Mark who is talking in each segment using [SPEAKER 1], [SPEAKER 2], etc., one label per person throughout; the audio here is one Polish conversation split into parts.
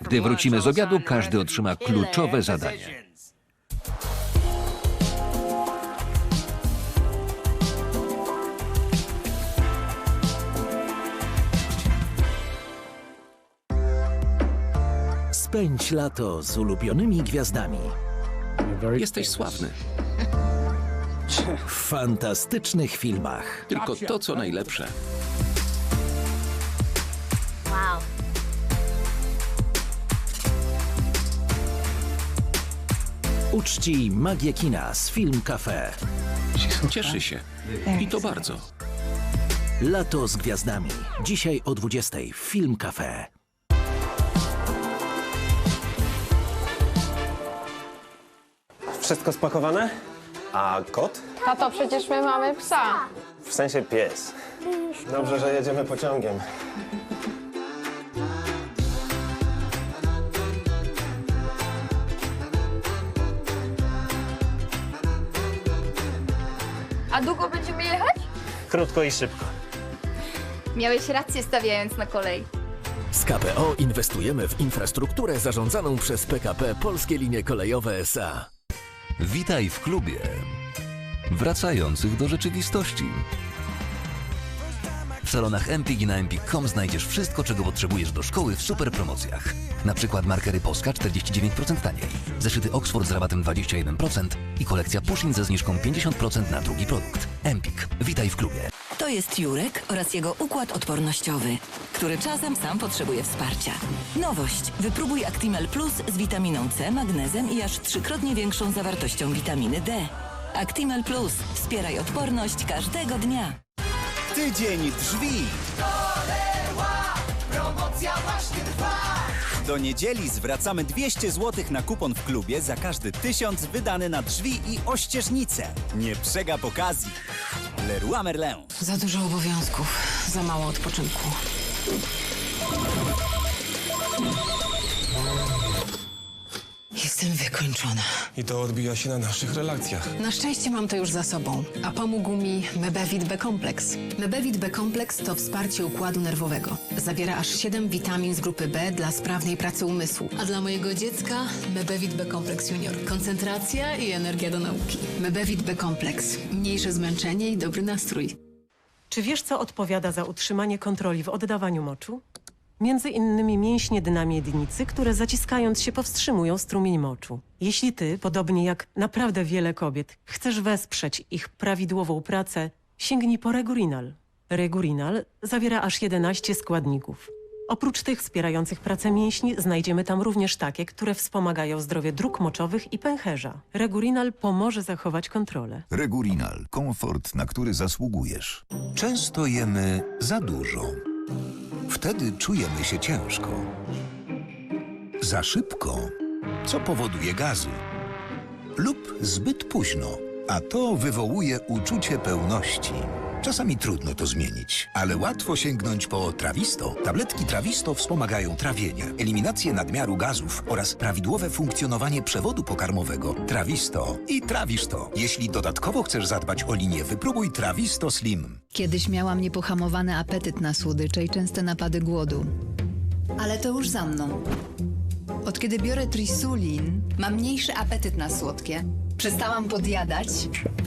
[SPEAKER 1] Gdy wrócimy z obiadu, każdy otrzyma kluczowe zadanie.
[SPEAKER 2] Spędź lato z ulubionymi gwiazdami
[SPEAKER 3] Jesteś sławny.
[SPEAKER 2] w fantastycznych filmach.
[SPEAKER 3] Tylko to, co najlepsze.
[SPEAKER 4] Wow.
[SPEAKER 2] Uczci magię kina z Film Cafe.
[SPEAKER 3] Cieszy się. I to bardzo.
[SPEAKER 2] Lato z gwiazdami. Dzisiaj o 20 w Film Cafe.
[SPEAKER 5] Wszystko spakowane? A kot?
[SPEAKER 6] Tato, przecież my mamy psa.
[SPEAKER 5] W sensie pies. Dobrze, że jedziemy pociągiem.
[SPEAKER 6] A długo będziemy jechać?
[SPEAKER 5] Krótko i szybko.
[SPEAKER 4] Miałeś rację stawiając na kolej.
[SPEAKER 2] Z KPO inwestujemy w infrastrukturę zarządzaną przez PKP Polskie Linie Kolejowe SA.
[SPEAKER 7] Witaj w klubie wracających do rzeczywistości. W salonach Empik i na empik.com znajdziesz wszystko, czego potrzebujesz do szkoły w super promocjach. Na przykład markery Polska 49% taniej, zeszyty Oxford z rabatem 21% i kolekcja Pushin ze zniżką 50% na drugi produkt. Empik. Witaj w klubie.
[SPEAKER 8] To jest Jurek oraz jego układ odpornościowy, który czasem sam potrzebuje wsparcia. Nowość. Wypróbuj Actimel Plus z witaminą C, magnezem i aż trzykrotnie większą zawartością witaminy D. Actimel Plus. Wspieraj odporność każdego dnia.
[SPEAKER 9] Tydzień drzwi. Do niedzieli zwracamy 200 zł na kupon w klubie za każdy 1000 wydany na drzwi i ościeżnice. Nie przegap okazji. Leroy Merlin.
[SPEAKER 8] Za dużo obowiązków, za mało odpoczynku. Jestem wykończona.
[SPEAKER 5] I to odbija się na naszych relacjach.
[SPEAKER 10] Na szczęście mam to już za sobą, a pomógł mi Mebevit B-kompleks. Mebevit B-kompleks to wsparcie układu nerwowego. Zawiera aż 7 witamin z grupy B dla sprawnej pracy umysłu. A dla mojego dziecka Mebevit B-kompleks junior. Koncentracja i energia do nauki. Mebevit B-kompleks. Mniejsze zmęczenie i dobry nastrój.
[SPEAKER 11] Czy wiesz, co odpowiada za utrzymanie kontroli w oddawaniu moczu? Między innymi mięśnie dna miednicy, które zaciskając się powstrzymują strumień moczu. Jeśli ty, podobnie jak naprawdę wiele kobiet, chcesz wesprzeć ich prawidłową pracę, sięgnij po Regurinal. Regurinal zawiera aż 11 składników. Oprócz tych wspierających pracę mięśni, znajdziemy tam również takie, które wspomagają zdrowie dróg moczowych i pęcherza. Regurinal pomoże zachować kontrolę.
[SPEAKER 7] Regurinal. Komfort, na który zasługujesz. Często jemy za dużo. Wtedy czujemy się ciężko. Za szybko, co powoduje gazy. Lub zbyt późno, a to wywołuje uczucie pełności. Czasami trudno to zmienić, ale łatwo sięgnąć po Trawisto. Tabletki Trawisto wspomagają trawienie, eliminację nadmiaru gazów oraz prawidłowe funkcjonowanie przewodu pokarmowego. Trawisto i trawisz to. Jeśli dodatkowo chcesz zadbać o linię, wypróbuj Trawisto Slim.
[SPEAKER 10] Kiedyś miałam niepohamowany apetyt na słodycze i częste napady głodu. Ale to już za mną. Od kiedy biorę Trisulin, mam mniejszy apetyt na słodkie. Przestałam podjadać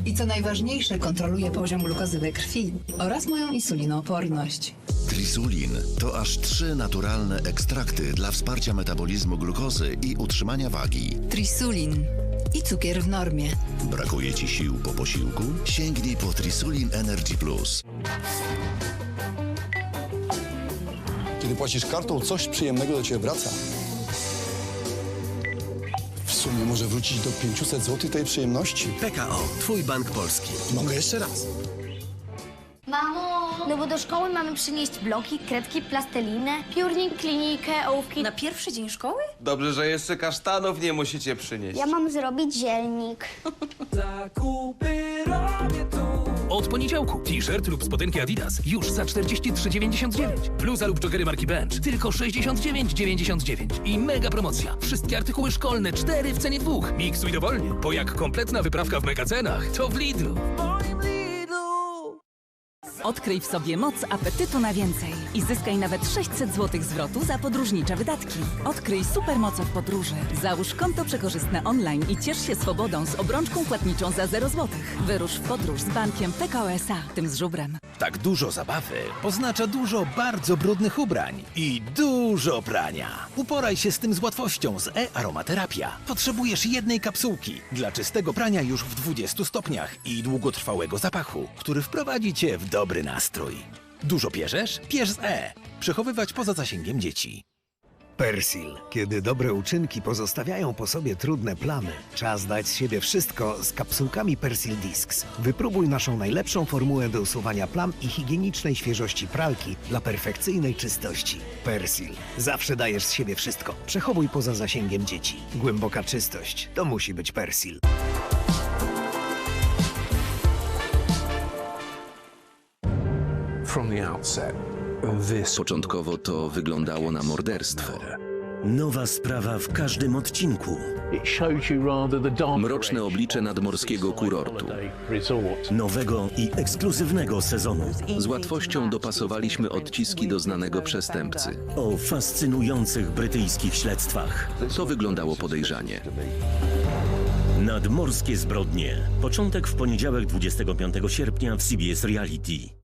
[SPEAKER 10] i co najważniejsze, kontroluję poziom glukozy we krwi oraz moją insulinooporność.
[SPEAKER 7] Trisulin to aż trzy naturalne ekstrakty dla wsparcia metabolizmu glukozy i utrzymania wagi.
[SPEAKER 10] Trisulin i cukier w normie.
[SPEAKER 7] Brakuje ci sił po posiłku? Sięgnij po Trisulin Energy Plus.
[SPEAKER 9] Kiedy płacisz kartą, coś przyjemnego do ciebie wraca. W sumie może wrócić do 500 zł tej przyjemności.
[SPEAKER 2] PKO. Twój bank polski.
[SPEAKER 9] Mogę jeszcze raz.
[SPEAKER 4] Mamo, no bo do szkoły mamy przynieść bloki, kredki, plastelinę, piórnik, klinikę, ołówki.
[SPEAKER 8] Na pierwszy dzień szkoły?
[SPEAKER 5] Dobrze, że jeszcze kasztanów nie musicie przynieść.
[SPEAKER 4] Ja mam zrobić zielnik.
[SPEAKER 3] Od poniedziałku t-shirt lub spodenki Adidas już za 43,99. Bluza lub joggery marki Bench tylko 69,99. I mega promocja. Wszystkie artykuły szkolne 4 w cenie dwóch. Miksuj dowolnie, bo jak kompletna wyprawka w mega cenach, to w Lidlu.
[SPEAKER 12] Odkryj w sobie moc apetytu na więcej i zyskaj nawet 600 zł zwrotu za podróżnicze wydatki. Odkryj supermoce w podróży. Załóż konto przekorzystne online i ciesz się swobodą z obrączką płatniczą za 0 zł. Wyrusz w podróż z bankiem PKO SA, tym z żubrem.
[SPEAKER 13] Tak dużo zabawy oznacza dużo bardzo brudnych ubrań i dużo prania. Uporaj się z tym z łatwością z e-aromaterapia. Potrzebujesz jednej kapsułki dla czystego prania już w 20 stopniach i długotrwałego zapachu, który wprowadzi cię w dobry nastrój. Dużo pierzesz? Pierz z e. Przechowywać poza zasięgiem dzieci.
[SPEAKER 14] Persil. Kiedy dobre uczynki pozostawiają po sobie trudne plamy, czas dać z siebie wszystko z kapsułkami Persil Discs. Wypróbuj naszą najlepszą formułę do usuwania plam i higienicznej świeżości pralki dla perfekcyjnej czystości. Persil. Zawsze dajesz z siebie wszystko. Przechowuj poza zasięgiem dzieci. Głęboka czystość. To musi być Persil.
[SPEAKER 15] Początkowo to wyglądało na morderstwo.
[SPEAKER 16] Nowa sprawa w każdym odcinku.
[SPEAKER 15] Mroczne oblicze nadmorskiego kurortu.
[SPEAKER 16] Nowego i ekskluzywnego sezonu.
[SPEAKER 15] Z łatwością dopasowaliśmy odciski do znanego przestępcy.
[SPEAKER 16] O fascynujących brytyjskich śledztwach.
[SPEAKER 15] To wyglądało podejrzanie.
[SPEAKER 16] Nadmorskie zbrodnie. Początek w poniedziałek 25 sierpnia w CBS Reality.